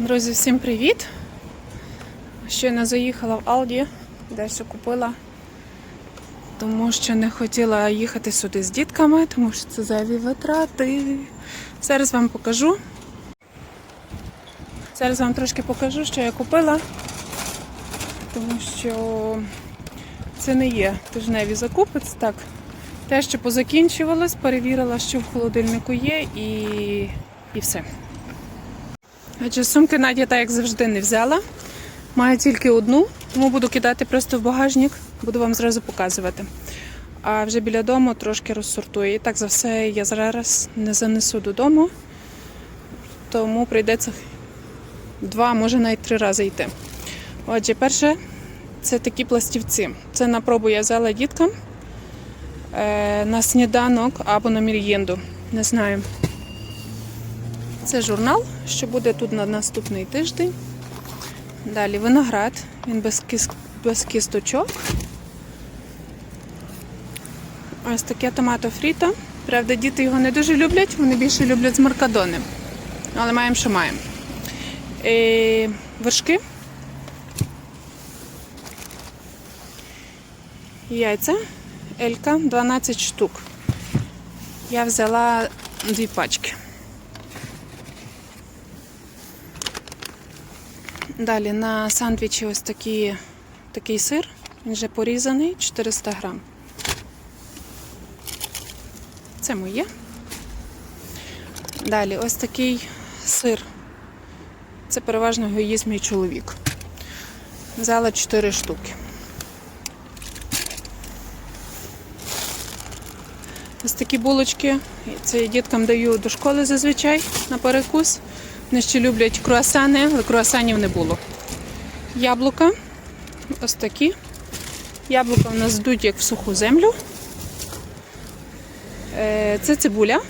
Друзі, всім привіт! Щойно заїхала в Алді, дещо купила, тому що не хотіла їхати сюди з дітками, тому що це зайві витрати. Зараз вам покажу. Зараз вам трошки покажу, що я купила, тому що це не є тижневі закупи, це так. Те, що позакінчувалось, перевірила, що в холодильнику є, і, і все. Адже сумки Надя, так як завжди, не взяла. Маю тільки одну, тому буду кидати просто в багажник, буду вам зразу показувати. А вже біля дому трошки розсортую. І так за все я зараз не занесу додому, тому прийдеться два, може навіть три рази йти. Отже, перше, це такі пластівці. Це на пробу я взяла діткам е, на сніданок або на мір'єнду. Не знаю. Це журнал, що буде тут на наступний тиждень. Далі виноград, він без, кис... без кісточок. Ось таке томато фріто. Правда, діти його не дуже люблять, вони більше люблять з маркадони. Але маємо, що маємо. Е, вершки. Яйця. Елька 12 штук. Я взяла дві пачки. Далі на сандвічі ось такі, такий сир. Він вже порізаний 400 грам. Це моє. Далі ось такий сир. Це переважно його їсть мій чоловік. Взяла 4 штуки. Ось такі булочки. Це я діткам даю до школи зазвичай на перекус. Вони ще люблять круасани, але круасанів не було. Яблука. Ось такі. Яблука в нас йдуть як в суху землю. Е, Це цибуля.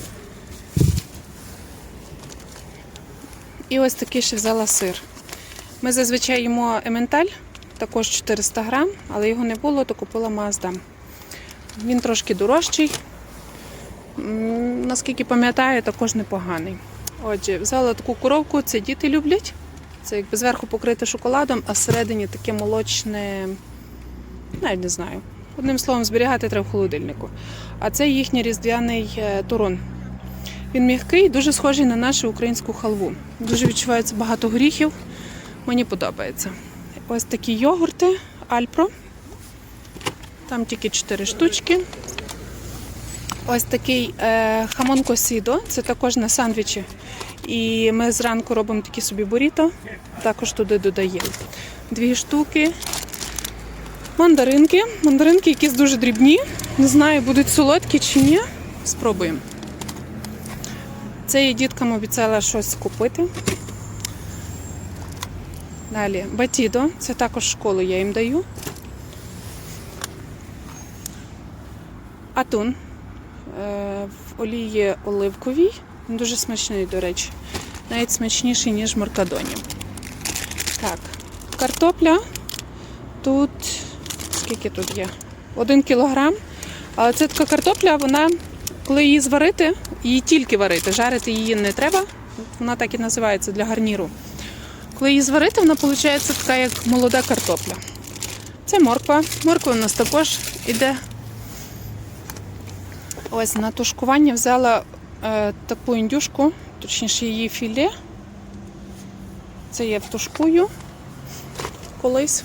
І ось такий ще взяла сир. Ми зазвичай їмо ементаль, також 400 грам, але його не було, то купила Маздам. Він трошки дорожчий. Наскільки пам'ятаю, також непоганий. Отже, взяла таку коровку, це діти люблять. Це якби зверху покрите шоколадом, а всередині таке молочне, навіть не знаю. Одним словом, зберігати треба в холодильнику. А це їхній різдвяний е, турон. Він м'який, дуже схожий на нашу українську халву. Дуже відчувається багато горіхів. Мені подобається. Ось такі йогурти Альпро. Там тільки 4 штучки. Ось такий е, хамон косідо, це також на сандвічі. І ми зранку робимо такі собі буріто, також туди додаємо. Дві штуки. Мандаринки. Мандаринки якісь дуже дрібні. Не знаю, будуть солодкі чи ні. Спробуємо. Це я діткам обіцяла щось купити. Далі батідо, це також школу я їм даю. Атун в олії оливковій. Він дуже смачний, до речі. Навіть смачніший, ніж в. Так, картопля. Тут скільки тут є? Один кілограм. Але це така картопля, вона, коли її зварити, її тільки варити, жарити її не треба. Вона так і називається для гарніру. Коли її зварити, вона виходить така, як молода картопля. Це морква. Морква у нас також іде Ось на тушкування взяла е, таку індюшку, точніше її філе. Це я втушкую колись.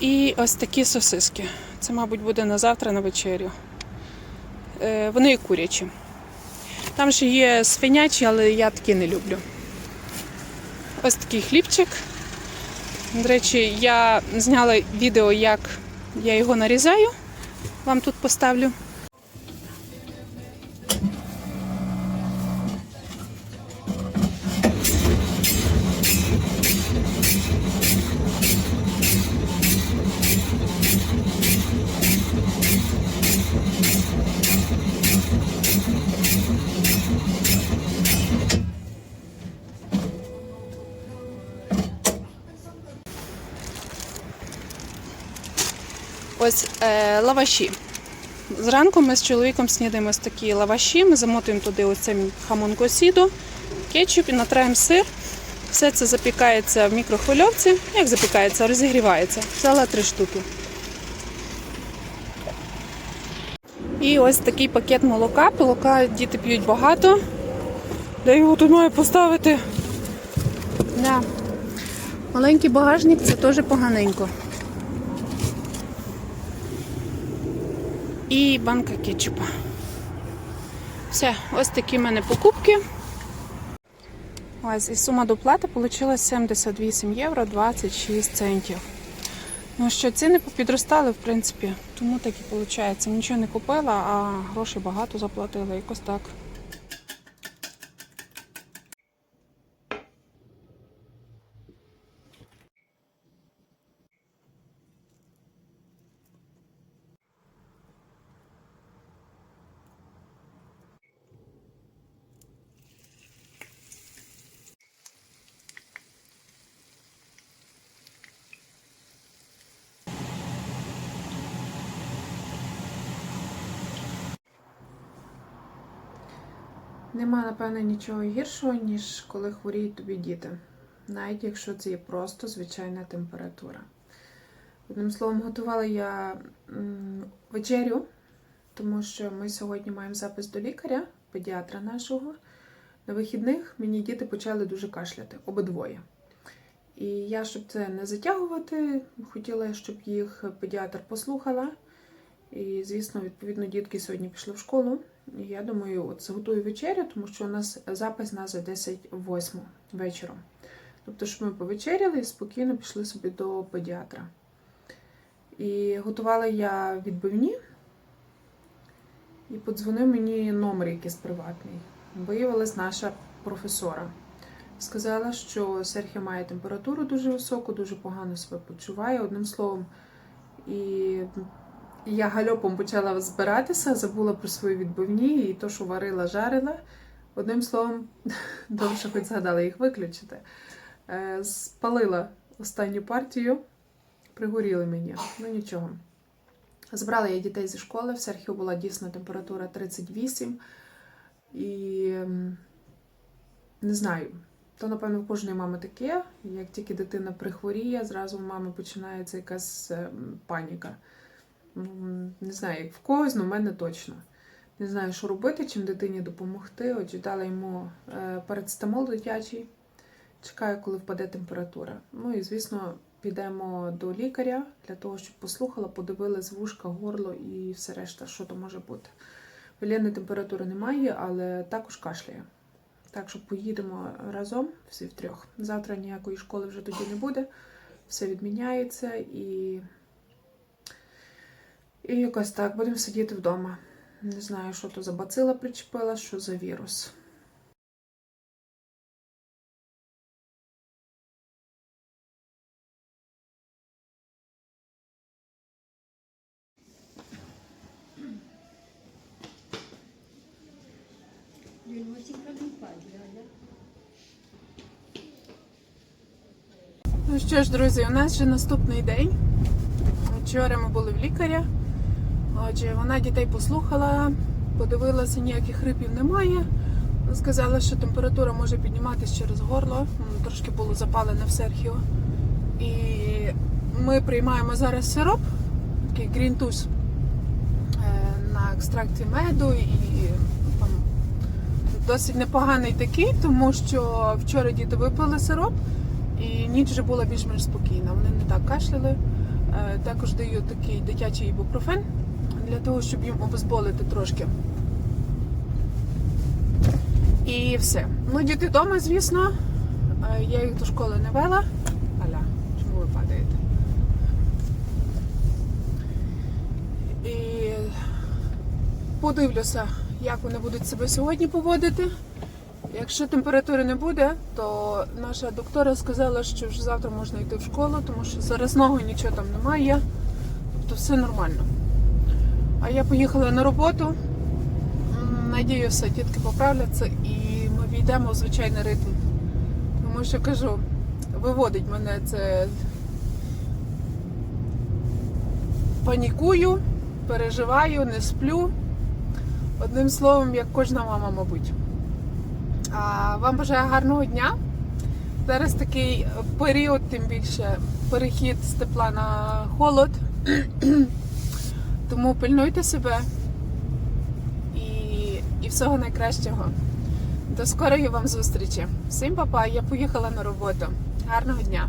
І ось такі сосиски. Це, мабуть, буде на завтра на вечерю. Е, вони і курячі. Там ще є свинячі, але я такі не люблю. Ось такий хлібчик. До речі, я зняла відео, як я його нарізаю вам тут поставлю. Ось е, лаваші. Зранку ми з чоловіком снідаємо ось такі лаваші. Ми замотуємо туди оцим хамон косідо, кетчуп і натраємо сир. Все це запікається в мікрохвильовці. Як запікається, розігрівається. Взяла три штуки. І ось такий пакет молока. Молока діти п'ють багато. Де його тут маю поставити? Да. Маленький багажник це теж поганенько. І банка кетчупа. Все, ось такі в мене покупки. Ось і сума доплати вийшла 78 євро 26 центів. Ну що, ціни попідростали, в принципі, тому так і виходить. Нічого не купила, а грошей багато заплатила. Якось так. Нема, напевно, нічого гіршого, ніж коли хворіють тобі діти. Навіть якщо це є просто звичайна температура. Одним словом, готувала я вечерю, тому що ми сьогодні маємо запис до лікаря, педіатра нашого. На вихідних мені діти почали дуже кашляти, обидвоє. І я, щоб це не затягувати, хотіла, щоб їх педіатр послухала. І, звісно, відповідно, дітки сьогодні пішли в школу. Я думаю, от зготую вечерю, тому що у нас запис на за 10-8 вечором. Тобто, щоб ми повечеряли і спокійно пішли собі до педіатра. І готувала я відбивні, і подзвонив мені номер якийсь приватний. Виявилась наша професора. Сказала, що Серхіо має температуру дуже високу, дуже погано себе почуває, одним словом. І я гальопом почала збиратися, забула про свої відбивні і то, що варила, жарила. Одним словом, довше хоч згадала їх виключити. Е, Спалила останню партію, пригоріли мені. Ну нічого. Забрала я дітей зі школи, в Серхіо була дійсно температура 38. І ем, не знаю, то, напевно, в кожної мами таке. Як тільки дитина прихворіє, зразу в мами починається якась ем, паніка. Не знаю, як в когось, але в мене точно. Не знаю, що робити, чим дитині допомогти. Отже, дала йому е, парацетамол дитячий. Чекаю, коли впаде температура. Ну і, звісно, підемо до лікаря для того, щоб послухала, подивилась вушка, горло і все решта, що то може бути. Велєнної температури немає, але також кашляє. Так що поїдемо разом, всі втрьох. Завтра ніякої школи вже тоді не буде. Все відміняється і. І якось так, будемо сидіти вдома. Не знаю, що то за бацила причепила, що за вірус. Ну що ж, друзі, у нас вже наступний день. Вчора ми були в лікаря. Отже, вона дітей послухала, подивилася, ніяких хрипів немає. Сказала, що температура може підніматися через горло. Трошки було запалене в Серхіо. І ми приймаємо зараз сироп, такий грінтус на екстракті меду і там досить непоганий такий, тому що вчора діти випили сироп. І ніч вже була більш-менш спокійна. Вони не так кашляли. Е, Також даю такий дитячий ібупрофен для того, щоб їм обезболити трошки. І все. Ну, діти вдома, звісно. Е, Я їх до школи не вела. Аля, чому ви падаєте? І подивлюся, як вони будуть себе сьогодні поводити. Якщо температури не буде, то наша доктора сказала, що вже завтра можна йти в школу, тому що заразного нічого там немає. Тобто все нормально. А я поїхала на роботу. М, Надіюся, дітки поправляться і ми війдемо в звичайний ритм. Тому що кажу, виводить мене це. Панікую, переживаю, не сплю. Одним словом, як кожна мама, мабуть. А вам бажаю гарного дня. Зараз такий період, тим більше перехід з тепла на холод. Тому пильнуйте себе і, і всього найкращого. До скорої вам зустрічі. Всім па-па, я поїхала на роботу. Гарного дня!